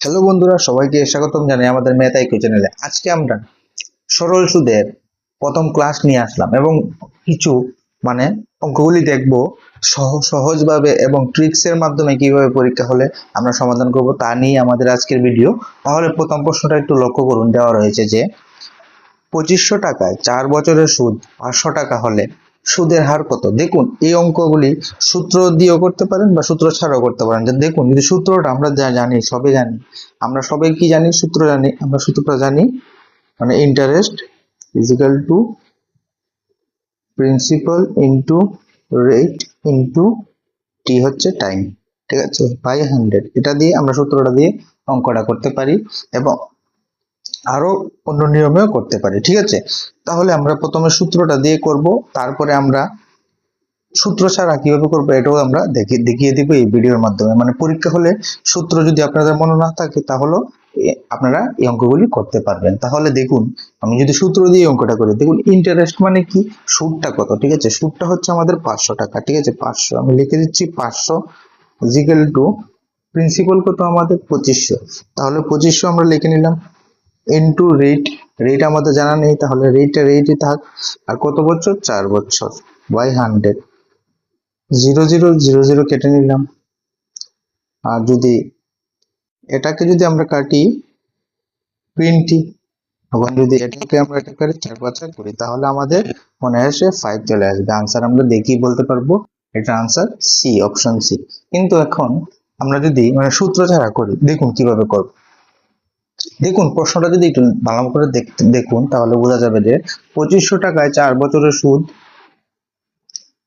Hello বন্ধুরা, সবাইকে স্বাগতম জানাই আমাদের আইকিউ চ্যানেলে। আজকে আমরা সরল সুদের প্রথম ক্লাস নিয়ে আসলাম এবং কিছু মানে অঙ্কগুলি দেখব। সহ, সহজভাবে এবং ট্রিক্স এর মাধ্যমে কীভাবে পরীক্ষা হলে আমরা সমাধান করব তা নিয়ে আমাদের আজকের ভিডিও তাহলে প্রথম প্রশ্নটা একটু লক্ষ্য করুন। দেওয়া রয়েছে যে, পঁচিশশো টাকায় চার বছরের সুদ পাঁচশো টাকা হলে সুদের হার কত? দেখুন, এই অঙ্কগুলি সূত্র দিয়েও করতে পারেন বা সূত্র ছাড়াও করতে পারেন। দেখুন, যদি সূত্রটা আমরা যা জানি সবে জানি, আমরা সবাই কি জানি, সূত্র জানি, আমরা সূত্রটা জানি মানে interest is equal to principal into rate into T হচ্ছে টাইম ঠিক আছে? বাই হান্ড্রেড এটা দিয়ে আমরা সূত্রটা দিয়ে অঙ্কটা করতে পারি এবং আরও অন্য নিয়মেও করতে পারি, ঠিক আছে? তাহলে আমরা প্রথমে সূত্রটা দিয়ে করব, তারপরে আমরা সূত্র ছাড়া কীভাবে করব এটাও আমরা দেখি, দেখিয়ে দিব এই ভিডিওর মাধ্যমে। মানে পরীক্ষা হলে সূত্র যদি আপনাদের মনে না থাকে তাহলে আপনারা এই অঙ্কগুলি করতে পারবেন। তাহলে দেখুন, আমি যদি সূত্র দিয়ে অঙ্কটা করি, দেখুন ইন্টারেস্ট মানে কি? সুদটা কত, ঠিক আছে? সুদটা হচ্ছে আমাদের পাঁচশো টাকা, ঠিক আছে? পাঁচশো, আমি লিখে দিচ্ছি পাঁচশো ইজিক্যাল টু প্রিন্সিপাল কত? আমাদের পঁচিশশো। তাহলে পঁচিশশো আমরা লিখে নিলাম। ইন্টু রেট রেট আমাদের জানা নেই, তাহলে রেটটা রেটই থাক। আর কত বছর? চার বছর। By hundred zero zero zero zero কেটে নিলাম। আর যদি এটাকে যদি আমরা কাটি টোয়েন্টি এবং যদি এটাকে আমরা এটা করে চার পাঁচা করি, তাহলে আমাদের মনে আসে ফাইভ চলে আসবে। আনসার আমরা দেখেই বলতে পারব। এটা আনসার সি অপশন সি কিন্তু এখন আমরা যদি মানে সূত্র ছাড়া করি, দেখুন কীভাবে করব। দেখুন, প্রশ্নটা যদি একটু ভালো করে দেখুন, তাহলে বোঝা যাবে যে পঁচিশশো টাকায় চার বছরের সুদ,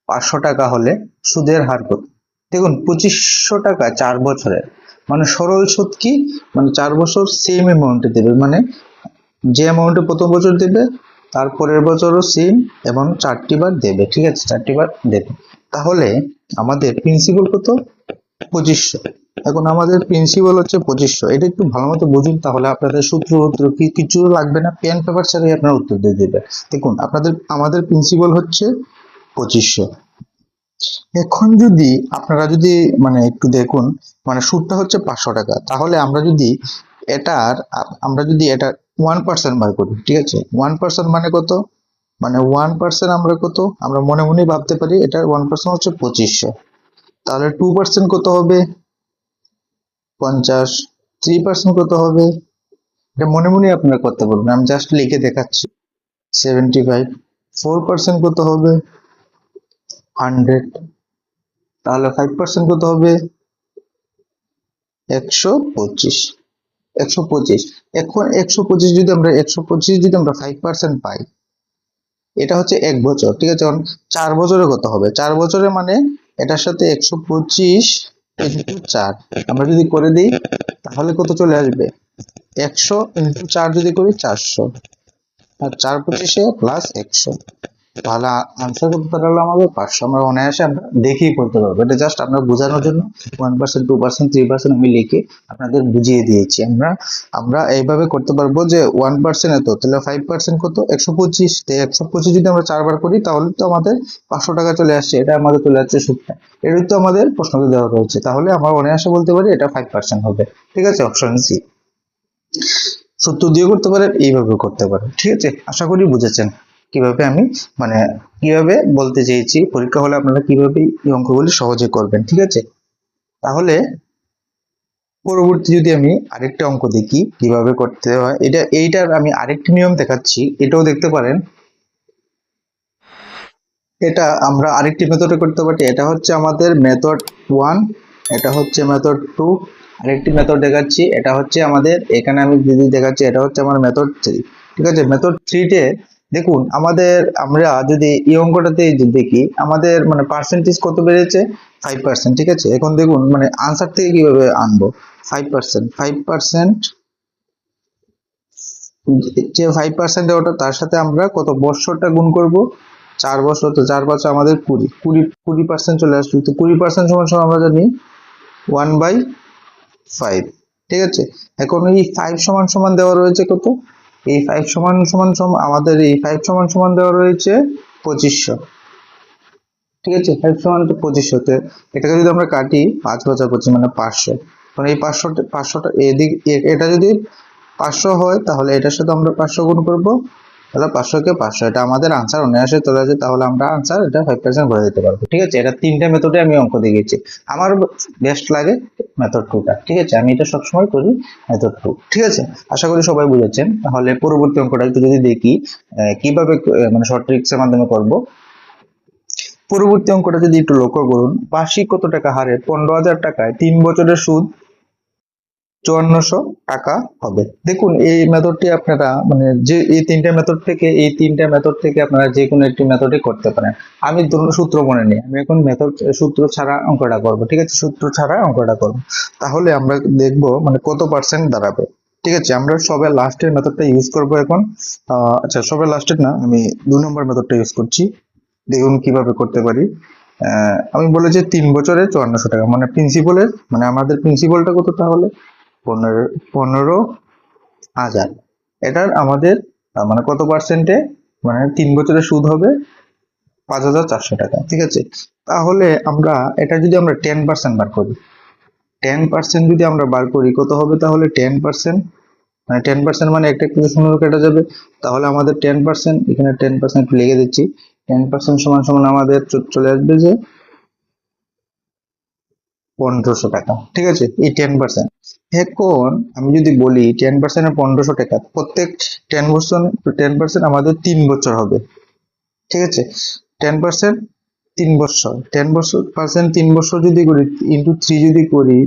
পাঁচশো টাকা হলে সুদের হার কত? দেখুন, পঁচিশশো টাকা চার বছরের মানে সরল সুদ কি? মানে চার বছর সেম অ্যামাউন্টে দেবে মানে যে অ্যামাউন্টে প্রথম বছর দেবে তারপরের বছরও সেম এবং চারটি বার দেবে, ঠিক আছে? চারটি বার দেবে। তাহলে আমাদের প্রিন্সিপাল কত? পঁচিশশো। এখন আমাদের প্রিন্সিপাল হচ্ছে পঁচিশশো। এটা একটু ভালো মতো বুঝুন, তাহলে আপনাদের সূত্র উত্তর কি, কিছু লাগবে না? পেন পেপার ছাড়াই আপনারা উত্তর দিয়ে দেবে দেখুন, আপনাদের, আমাদের প্রিন্সিপাল হচ্ছে পঁচিশশো। এখন যদি আপনারা যদি মানে একটু দেখুন মানে সুদটা হচ্ছে পাঁচশো টাকা, তাহলে আমরা যদি এটার, আমরা যদি এটা ওয়ান পার্সেন্ট বার করি, ঠিক আছে? ওয়ান পার্সেন্ট মানে কত? মানে ওয়ান পার্সেন্ট আমরা কত? আমরা মনে মনে ভাবতে পারি, এটার ওয়ান পার্সেন্ট হচ্ছে পঁচিশশো। তাহলে টু পার্সেন্ট কত হবে? পঞ্চাশ। থ্রি পার্সেন্ট কত হবে? এটা মনে মনে আপনারা করতে পারবেন আমি জাস্ট লিখে দেখাচ্ছি। সেভেন্টি ফাইভ ফোর পার্সেন্ট কত হবে? হান্ড্রেড তাহলে ফাইভ পার্সেন্ট কত হবে? একশো পঁচিশ। একশো পঁচিশ। এখন একশো পঁচিশ যদি আমরা, একশো পঁচিশ যদি আমরা ফাইভ পার্সেন্ট পাই, এটা হচ্ছে এক বছর, ঠিক আছে? চার বছরে কত হবে? চার বছরে মানে এটার সাথে একশো পঁচিশ ইন্টু চার। আমরা যদি করে দিই, তাহলে কত চলে আসবে? একশো ইন্টু চার যদি করি, চারশো। আর চার পঁচিশে প্লাস একশো। তাহলে আনসার কত দাঁড়াল আমাদের পাঁচশো আমরা অনায়াসে আমরা করতে পারব। এটা জাস্ট আমরা বোঝানোর জন্য one percent two percent three percent আমি লিখে আপনাদের বুঝিয়ে দিয়েছি। আমরা আমরা এইভাবে করতে পারব যে ওয়ান পার্সেন্ট এত, তাহলে ফাইভ পার্সেন্ট কত? একশো পঁচিশ। একশো পঁচিশ যদি আমরা চারবার করি, তাহলে তো আমাদের পাঁচশো টাকা চলে আসছে। এটা আমাদের চলে যাচ্ছে সুদটা এটাই তো আমাদের প্রশ্নতে দেওয়া রয়েছে। তাহলে আমরা অনায়াসে বলতে পারি এটা ফাইভ পার্সেন্ট হবে। ঠিক আছে? অপশন সি সূত্র দিয়ে করতে পারেন, এইভাবে করতে পারেন। ঠিক আছে? আশা করি বুঝেছেন। কীভাবে আমি মানে কীভাবে বলতে চেয়েছি পরীক্ষা হলে আপনারা কীভাবে এই অঙ্কগুলি সহজে করবেন, ঠিক আছে? তাহলে পরবর্তী যদি আমি আরেকটা অঙ্ক দেখি, কীভাবে করতে হয়, এটা, এইটার আমি আরেকটি নিয়ম দেখাচ্ছি, এটাও দেখতে পারেন। এটা আমরা আরেকটি মেথডে করতে পারি, এটা হচ্ছে আমাদের মেথড ওয়ান এটা হচ্ছে মেথড টু আরেকটি মেথড দেখাচ্ছি, এটা হচ্ছে আমাদের, এখানে আমি যদি দেখাচ্ছি, এটা হচ্ছে আমার মেথড থ্রি ঠিক আছে? মেথড থ্রিতে দেখুন, আমাদের, আমরা যদি এই অঙ্কটাতে দেখি, আমাদের মানে পার্সেন্টেজ কত বেড়েছে? ফাইভ পার্সেন্ট ঠিক আছে? এখন দেখুন মানে আনসার থেকে কীভাবে আনব? ফাইভ পার্সেন্ট ফাইভ পার্সেন্ট যে ফাইভ পার্সেন্ট ওটা, তার সাথে আমরা কত বছরটা গুণ করব? চার বছর তো চার বছর আমাদের কুড়ি কুড়ি কুড়ি পার্সেন্ট চলে আসলো তো কুড়ি পার্সেন্ট সমান সমান আমরা জানি ওয়ান বাই ফাইভ ঠিক আছে? এখন এই ফাইভ সমান সমান দেওয়া রয়েছে কত? এই ফাইভ সমান সমান সমান আমাদের এই ফাইভ সমান সমান দেওয়া রয়েছে পঁচিশশো। ঠিক আছে? ফাইভ সমান তো পঁচিশশোতে। এটাকে যদি আমরা কাটি, পাঁচ বছর পঁচিশ মানে পাঁচশো। কারণ এই পাঁচশো পাঁচশোটা এদিক এটা যদি পাঁচশো হয়, তাহলে এটার সাথে আমরা পাঁচশো গুণ করব। তাহলে পাঁচশোকে পাঁচশো, এটা আমাদের আনসার অনায়াসে চলে আসে, তাহলে আমরা আনসার এটা ফাইভ পার্সেন্ট ভরে দিতে পারব। ঠিক আছে, এটা তিনটা মেথডে আমি অঙ্ক দিয়ে গেছি আমার বেস্ট লাগে মেথড টুটা ঠিক আছে? আমি এটা সবসময় করি মেথড টু ঠিক আছে? আশা করি সবাই বুঝেছেন। তাহলে পরবর্তী অঙ্কটা একটু যদি দেখি কীভাবে মানে শর্ট ট্রিক্সের মাধ্যমে করব। পরবর্তী অঙ্কটা যদি একটু লক্ষ্য করুন, বার্ষিক কত টাকা হারে? পনেরো হাজার টাকায় তিন বছরের সুদ চুয়ান্নশো টাকা হবে। দেখুন, এই মেথডটি আপনারা মানে যে, এই তিনটা মেথড থেকে, এই তিনটা মেথড থেকে আপনারা যে কোনো একটি মেথডই করতে পারেন। আমি ধরুন সূত্র মনে নিই, আমি এখন মেথড সূত্র ছাড়া অঙ্কটা করব, ঠিক আছে? সূত্র ছাড়া অঙ্কটা করব। তাহলে আমরা দেখব মানে কত পার্সেন্ট দাঁড়াবে, ঠিক আছে? আমরা সবে লাস্টের মেথডটা ইউজ করব এখন। আচ্ছা সবে লাস্টের না, আমি দুই নম্বর মেথডটা ইউজ করছি। দেখুন কীভাবে করতে পারি। আমি যে তিন বছরে চুয়ান্নশো টাকা মানে প্রিন্সিপালের মানে আমাদের প্রিন্সিপালটা কত তাহলে? পনেরো পনেরো হাজার। এটার আমাদের মানে কত পার্সেন্টে মানে তিন বছরের সুদ হবে পাঁচ হাজার চারশো টাকা, ঠিক আছে? তাহলে আমরা, এটা যদি আমরা টেন পার্সেন্ট বার করি টেন পার্সেন্ট যদি আমরা বার করি, কত হবে তাহলে টেন পার্সেন্ট মানে টেন পার্সেন্ট মানে একটা কিছু শূন্য কেটে যাবে। তাহলে আমাদের টেন পার্সেন্ট এখানে টেন পার্সেন্ট লিখে দিচ্ছি। টেন পার্সেন্ট সমান সমান আমাদের চলে আসবে যে পনেরোশো টাকা, ঠিক আছে? এই টেন পার্সেন্ট এখন আমি যদি বলি টেন পার্সেন্ট পনেরোশো টাকা, প্রত্যেক টেন বছর টেন পার্সেন্ট আমাদের তিন বছর হবে, ঠিক আছে? টেন পার্সেন্ট তিন বছর টেন বছর পার্সেন্ট তিন বছর যদি করি ইন্টু থ্রি যদি করি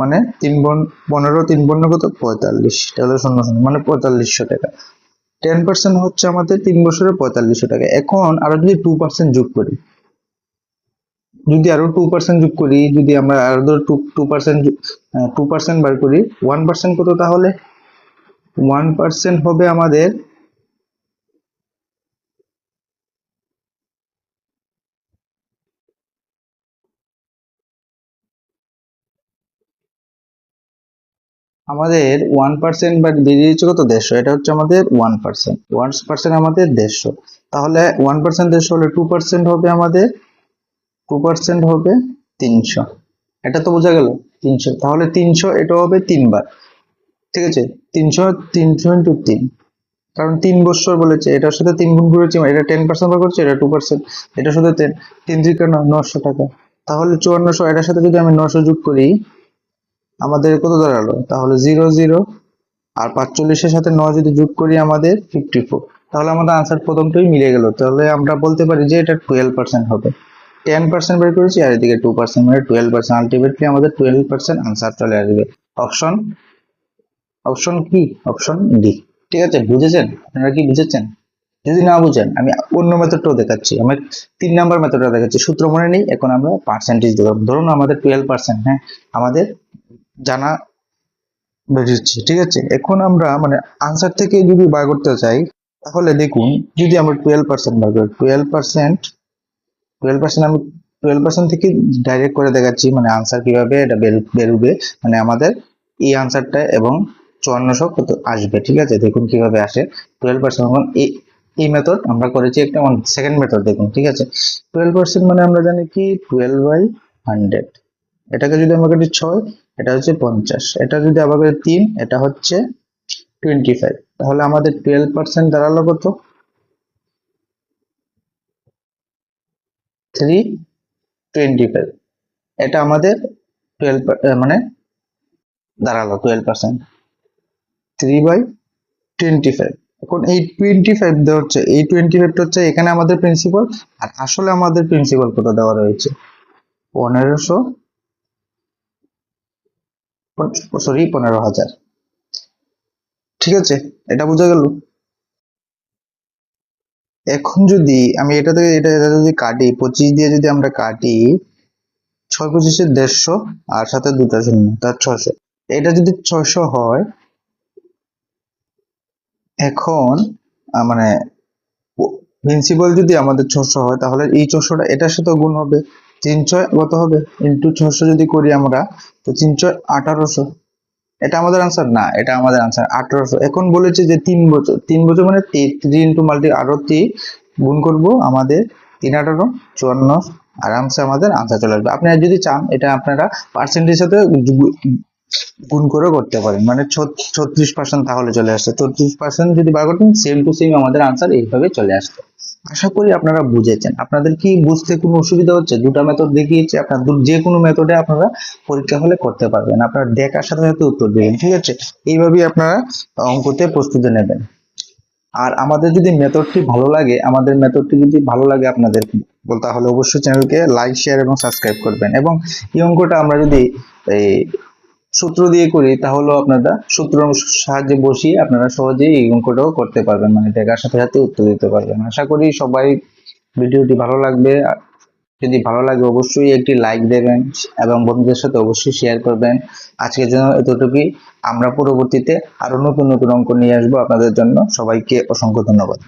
মানে তিন বন পনেরো, তিন পনেরো কত? পঁয়তাল্লিশ, তাহলে শূন্য শূন্য মানে পঁয়তাল্লিশশো টাকা। টেন পার্সেন্ট হচ্ছে আমাদের তিন বছরে পঁয়তাল্লিশশো টাকা। এখন আরও যদি টু পার্সেন্ট যোগ করি যদি আরও টু পার্সেন্ট যোগ করি, যদি আমরা আরও two two percent two percent বার করি ওয়ান পার্সেন্ট কত তাহলে? ওয়ান পার্সেন্ট হবে আমাদের আমাদের ওয়ান পার্সেন্ট বা বেরিয়েছে কত? দেড়শো। এটা হচ্ছে আমাদের ওয়ান পার্সেন্ট ওয়ান পার্সেন্ট আমাদের দেড়শো। তাহলে ওয়ান পার্সেন্ট দেড়শো হলে টু পার্সেন্ট হবে আমাদের টু পার্সেন্ট হবে তিনশো। এটা তো বোঝা গেল, তিনশো। তাহলে তিনশো, এটা হবে তিনবার। ঠিক আছে? তিনশো তিনশো ইন্টু তিন। কারণ তিন বছর বলেছে, এটার সাথে তিন গুণ করেছি এটা টেন পার্সেন্ট বার করছে, এটা টু পার্সেন্ট এটার সাথে টেন তিন থেকে নশো টাকা। তাহলে চুয়ান্নশো, এটার সাথে যদি আমি নশো যোগ করি, আমাদের কত দাঁড়াল? তাহলে জিরো জিরো। আর পাঁচচল্লিশের সাথে নয় যদি যোগ করি, আমাদের ফিফটি ফোর তাহলে আমাদের আনসার প্রথমটাই মিলে গেল। তাহলে আমরা বলতে পারি যে এটা টুয়েলভ পার্সেন্ট হবে। টেন পার্সেন্ট বের করেছি, আর এদিকে টু পার্সেন্ট মানে টুয়েলভ পার্সেন্ট আলটিমেটলি আমাদের টুয়েলভ পার্সেন্ট আনসার চলে আসবে। অপশন অপশন কি? অপশন ডি ঠিক আছে, বুঝেছেন? আপনারা কি বুঝেছেন? যদি না বুঝেন, আমি অন্য মেথডটাও দেখাচ্ছি। আমি তিন নাম্বার মেথডটা দেখাচ্ছি। সূত্র মনে নেই, এখন আমরা পার্সেন্টেজ দেবো ধরুন আমাদের টুয়েলভ পার্সেন্ট হ্যাঁ? আমাদের জানা বেরিয়েছে, ঠিক আছে? এখন আমরা মানে আনসার থেকে যদি বার করতে চাই, তাহলে দেখুন, যদি আমরা টুয়েলভ পার্সেন্ট বার করি টুয়েলভ পার্সেন্ট টুয়েলভ পার্সেন্ট আমি টুয়েলভ পার্সেন্ট থেকে ডাইরেক্ট করে দেখাচ্ছি মানে আনসার কীভাবে এটা বেরু- বেরোবে মানে আমাদের এই আনসারটা এবং চুয়ান্নশো কত আসবে, ঠিক আছে? দেখুন কীভাবে আসে। টুয়েলভ পার্সেন্ট এখন এই মেথড আমরা করেছি একটা সেকেন্ড মেথড দেখুন, ঠিক আছে? টুয়েলভ পার্সেন্ট মানে আমরা জানি কি? টুয়েলভ বাই হান্ড্রেড এটাকে যদি আমরা করি ছয়, এটা হচ্ছে পঞ্চাশ। এটা যদি আবার তিন, এটা হচ্ছে টোয়েন্টি ফাইভ তাহলে আমাদের টুয়েলভ পার্সেন্ট দাঁড়াল কত? থ্রি টোয়েন্টি ফাইভ এটা আমাদের টুয়েলভ মানে দাঁড়াল twelve percent three by twenty five এখন এই টোয়েন্টি ফাইভ দেওয়া হচ্ছে, এই টোয়েন্টি ফাইভটা হচ্ছে এখানে আমাদের প্রিন্সিপাল আর আসলে আমাদের প্রিন্সিপাল কত দেওয়া রয়েছে? পনেরোশো সরি পনেরো হাজার। ঠিক আছে, এটা বোঝা গেল? এখন যদি আমি এটা থেকে এটা যদি কাটি, পঁচিশ দিয়ে যদি আমরা কাটি, ছয় পঁচিশে দেড়শো আর সাথে দুটা শূন্য, তার ছশো এটা যদি ছয়শো হয়, এখন মানে প্রিন্সিপাল যদি আমাদের ছশো হয়, তাহলে এই ছশোটা এটার সাথে গুণ হবে তিন ছয়, কত হবে? ইন্টু ছশো যদি করি আমরা, তো তিন ছয় আঠারোশো। এটা আমাদের আনসার না, এটা আমাদের আনসার আঠারোশো এখন বলেছে যে তিন বছর তিন বছর মানে থ্রি ইন্টু মাল্টি আরও গুণ করব আমাদের তিন, আঠারো, চুয়ান্ন আরামসে আমাদের আনসার চলে আসবে। আপনারা যদি চান, এটা আপনারা পার্সেন্টেজ সাথে গুণ করে করতে পারেন। মানে ছত্রিশ পার্সেন্ট তাহলে চলে আসছে। ছত্রিশ পার্সেন্ট যদি বার করতেন সেম টু সেম আমাদের আনসার এইভাবে চলে আসতো। আশা করি আপনারা বুঝেছেন। আপনাদের কি বুঝতে কোনো অসুবিধা হচ্ছে? দুটো মেথড দেখিয়েছি, আপনার যে কোনো মেথডে আপনারা পরীক্ষা হলে করতে পারবেন। আপনারা দেখার সাথে সাথে উত্তর দেবেন, ঠিক আছে? এইভাবেই আপনারা অঙ্কতে প্রস্তুতি নেবেন। আর আমাদের যদি মেথডটি ভালো লাগে, আমাদের মেথডটি যদি ভালো লাগে আপনাদের, তাহলে অবশ্যই চ্যানেলকে লাইক শেয়ার এবং সাবস্ক্রাইব করবেন। এবং এই অঙ্কটা আমরা যদি এই সূত্র দিয়ে করি তাহলেও আপনারা সূত্র সাহায্যে বসিয়ে আপনারা সহজেই এই অঙ্কটাও করতে পারবেন মানে দেখার সাথে সাথে উত্তর দিতে পারবেন। আশা করি সবাই ভিডিওটি ভালো লাগবে। যদি ভালো লাগে অবশ্যই একটি লাইক দেবেন এবং বন্ধুদের সাথে অবশ্যই শেয়ার করবেন। আজকের জন্য এতটুকুই। আমরা পরবর্তীতে আরও নতুন নতুন অঙ্ক নিয়ে আসব। আপনাদের জন্য সবাইকে অসংখ্য ধন্যবাদ।